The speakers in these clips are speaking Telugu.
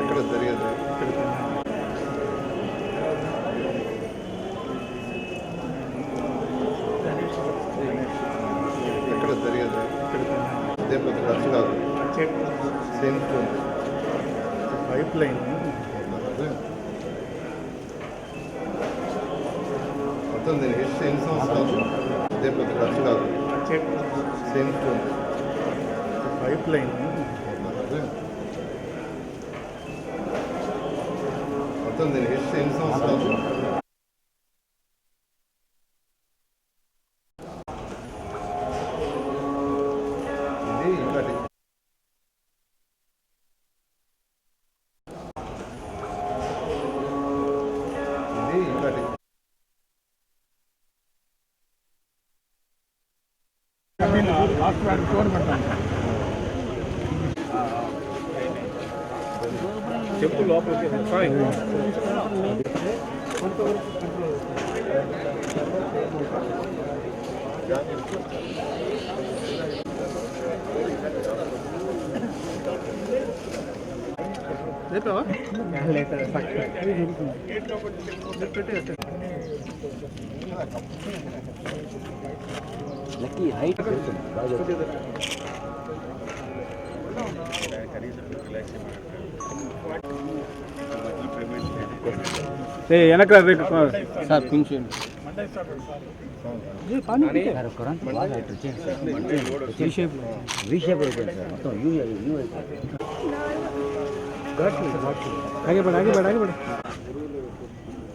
ఎక్కడ జరిగేది ఎక్కడ జరిగేది అదే పెద్ద ఖర్చు కాదు సేమ్ స్టోన్ పైప్ లైన్ మొత్తం దీని హిస్టరీ ఎన్ని సంవత్సరాలు అదే పెద్ద ఖర్చు కాదు సేమ్ స్టోన్ పైప్ లైన్ మొత్తం దీని హిస్టరీ ఎన్ని సంవత్సరాలు చెప్పు లోపలికి లేపావా லக்கி ஹைட் ಏ ಎನಕ ಬೇಕು ಸರ್ ಪಿಂಚು ಹಾಗೆ ಬೇಡ ಹಾಗೆ ಬೇಡ ಹಾಗೆ ಬೇಡ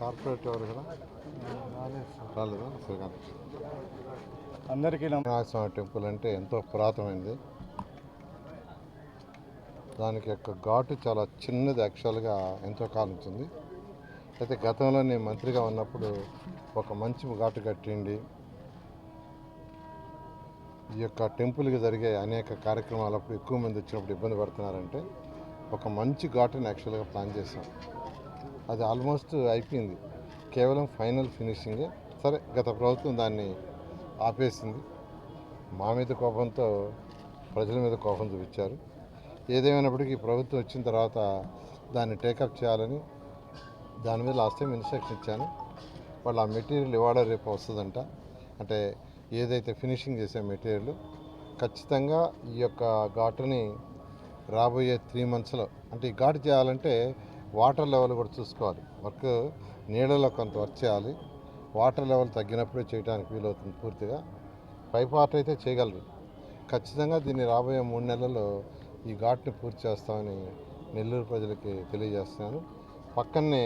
కార్పొరేట్ ఎవరు కదా? రాలేదా? శ్రీకాంత్ అందరికీ రంగనాథస్వామి టెంపుల్ అంటే ఎంతో పురాతనమైనది దానికి యొక్క ఘాటు చాలా చిన్నది యాక్చువల్గా ఎంతో కాలం ఉంటుంది అయితే గతంలో నేను మంత్రిగా ఉన్నప్పుడు ఒక మంచి ఘాటు కట్టిండి ఈ యొక్క టెంపుల్కి జరిగే అనేక కార్యక్రమాలప్పుడు ఎక్కువ మంది వచ్చినప్పుడు ఇబ్బంది పడుతున్నారంటే ఒక మంచి ఘాటుని యాక్చువల్గా ప్లాన్ చేశాం. అది ఆల్మోస్ట్ అయిపోయింది. కేవలం ఫైనల్ ఫినిషింగే. సరే గత ప్రభుత్వం దాన్ని ఆపేసింది. మా మీద కోపంతో ప్రజల మీద కోపం చూపించారు. ఏదేమైనప్పటికీ ప్రభుత్వం వచ్చిన తర్వాత దాన్ని టేకప్ చేయాలని దాని మీద లాస్ట్ టైం ఇన్స్ట్రక్షన్ ఇచ్చాను. వాళ్ళు ఆ మెటీరియల్ ఇవాళ రేపు వస్తుందంట. అంటే ఏదైతే ఫినిషింగ్ చేసే మెటీరియల్ ఖచ్చితంగా ఈ యొక్క ఘాటుని రాబోయే త్రీ మంత్స్లో అంటే ఈ ఘాటు చేయాలంటే వాటర్ లెవెల్ కూడా చూసుకోవాలి. వర్క్ నీళ్ళలో కొంత వర్క్ చేయాలి. వాటర్ లెవెల్ తగ్గినప్పుడే చేయడానికి వీలవుతుంది పూర్తిగా. పై పార్ట్ అయితే చేయగలరు. ఖచ్చితంగా దీన్ని రాబోయే మూడు నెలల్లో ఈ ఘాట్ని పూర్తి చేస్తామని నెల్లూరు ప్రజలకి తెలియజేస్తున్నాను. పక్కనే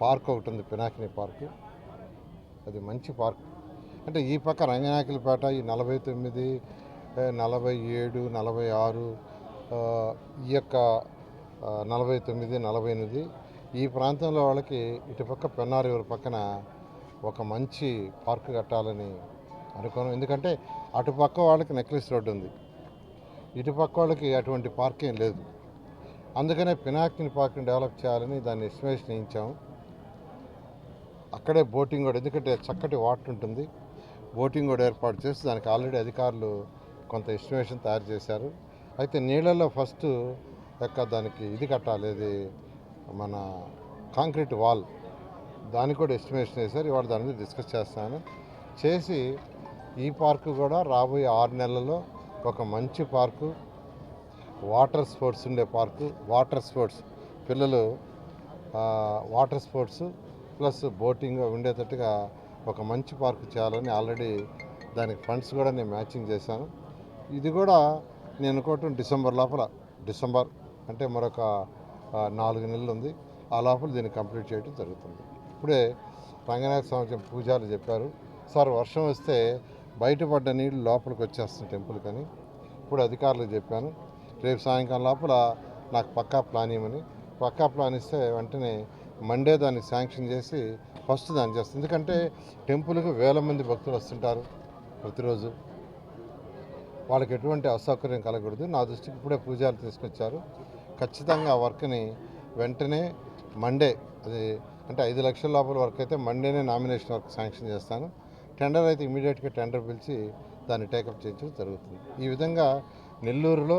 పార్క్ ఒకటి ఉంది పినాకిని పార్కు. అది మంచి పార్క్. అంటే ఈ పక్క రంగనాయకులపేట ఈ నలభై తొమ్మిది నలభై ఏడు నలభై ఆరు ఈ యొక్క నలభై తొమ్మిది నలభై ఎనిమిది. ఈ ప్రాంతంలో వాళ్ళకి ఇటుపక్క పెన్నార్ పక్కన ఒక మంచి పార్క్ కట్టాలని అనుకోను. ఎందుకంటే అటుపక్క వాళ్ళకి నెక్లెస్ రోడ్డు ఉంది. ఇటుపక్క వాళ్ళకి అటువంటి పార్క్ ఏం లేదు. అందుకనే పినాకిని పార్క్ని డెవలప్ చేయాలని దాన్ని ఎస్టిమేషన్ వేయించాము. అక్కడే బోటింగ్ కూడా ఎందుకంటే చక్కటి వాటర్ ఉంటుంది. బోటింగ్ కూడా ఏర్పాటు చేసి దానికి ఆల్రెడీ అధికారులు కొంత ఎస్టిమేషన్ తయారు చేశారు. అయితే నీళ్ళల్లో ఫస్ట్ యొక్క దానికి ఇది కట్టాలి ఇది మన కాంక్రీట్ వాల్. దానికి కూడా ఎస్టిమేషన్ వేశారు ఇవాళ దాని మీద డిస్కస్ చేస్తాను. చేసి ఈ పార్కు కూడా రాబోయే ఆరు నెలల్లో ఒక మంచి పార్కు వాటర్ స్పోర్ట్స్ ఉండే పార్కు వాటర్ స్పోర్ట్స్. పిల్లలు వాటర్ స్పోర్ట్స్ ప్లస్ బోటింగ్ ఉండేటట్టుగా ఒక మంచి పార్కు చేయాలని ఆల్రెడీ దానికి ఫండ్స్ కూడా నేను మ్యాచింగ్ చేశాను. ఇది కూడా నేను అనుకోవటం డిసెంబర్ లోపల డిసెంబర్ అంటే మరొక నాలుగు నెలలు ఉంది. ఆ లోపల దీన్ని కంప్లీట్ చేయడం జరుగుతుంది. ఇప్పుడే రంగనాథ స్వామి పూజారులు చెప్పారు. సార్ వర్షం వస్తే బయటపడ్డ నీళ్ళు లోపలికి వచ్చేస్తుంది టెంపుల్ కానీ. ఇప్పుడు అధికారులకు చెప్పాను. రేపు సాయంకాలం లోపల నాకు పక్కా ప్లాన్ ఇవ్వమని. పక్కా ప్లాన్ ఇస్తే వెంటనే మండే దాన్ని శాంక్షన్ చేసి ఫస్ట్ దాన్ని చేస్తుంది ఎందుకంటే టెంపుల్కి వేల మంది భక్తులు వస్తుంటారు ప్రతిరోజు. వాళ్ళకి ఎటువంటి అసౌకర్యం కలగకూడదు. నా దృష్టికి ఇప్పుడే పూజలు తీసుకొచ్చారు. ఖచ్చితంగా ఆ వర్క్ని వెంటనే మండే అది అంటే ఐదు లక్షల లోపల వర్క్ అయితే మండేనే నామినేషన్ వర్క్ శాంక్షన్ చేస్తాను. టెండర్ అయితే ఇమీడియట్గా టెండర్ పిలిచి దాన్ని టేకప్ చేయించడం జరుగుతుంది. ఈ విధంగా నెల్లూరులో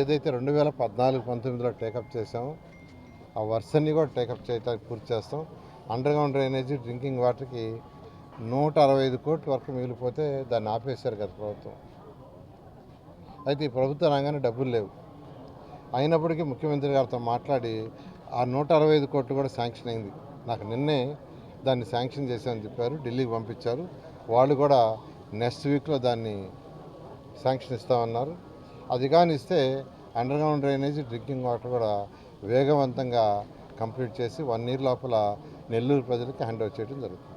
ఏదైతే రెండు వేల పద్నాలుగు పంతొమ్మిదిలో టేకప్ చేసామో ఆ వర్షన్ని కూడా టేకప్ చేయడానికి పూర్తి చేస్తాం. అండర్గ్రౌండ్ డ్రైనేజీ డ్రింకింగ్ వాటర్కి నూట అరవై ఐదు కోట్ల వరకు మిగిలిపోతే దాన్ని ఆపేశారు గత ప్రభుత్వం. అయితే ఈ ప్రభుత్వ రంగానే డబ్బులు లేవు. అయినప్పటికీ ముఖ్యమంత్రి గారితో మాట్లాడి ఆ నూట అరవై ఐదు కోట్లు కూడా శాంక్షన్ అయింది. నాకు నిన్నే దాన్ని శాంక్షన్ చేశామని చెప్పారు ఢిల్లీకి పంపించారు. వాళ్ళు కూడా నెక్స్ట్ వీక్లో దాన్ని శాంక్షన్ ఇస్తామన్నారు. అది కానీ ఇస్తే అండర్ డ్రైనేజ్ డ్రింకింగ్ వాటర్ కూడా వేగవంతంగా కంప్లీట్ చేసి వన్ ఇయర్ లోపల నెల్లూరు ప్రజలకి హ్యాండ్ ఓవర్ చేయడం జరుగుతుంది.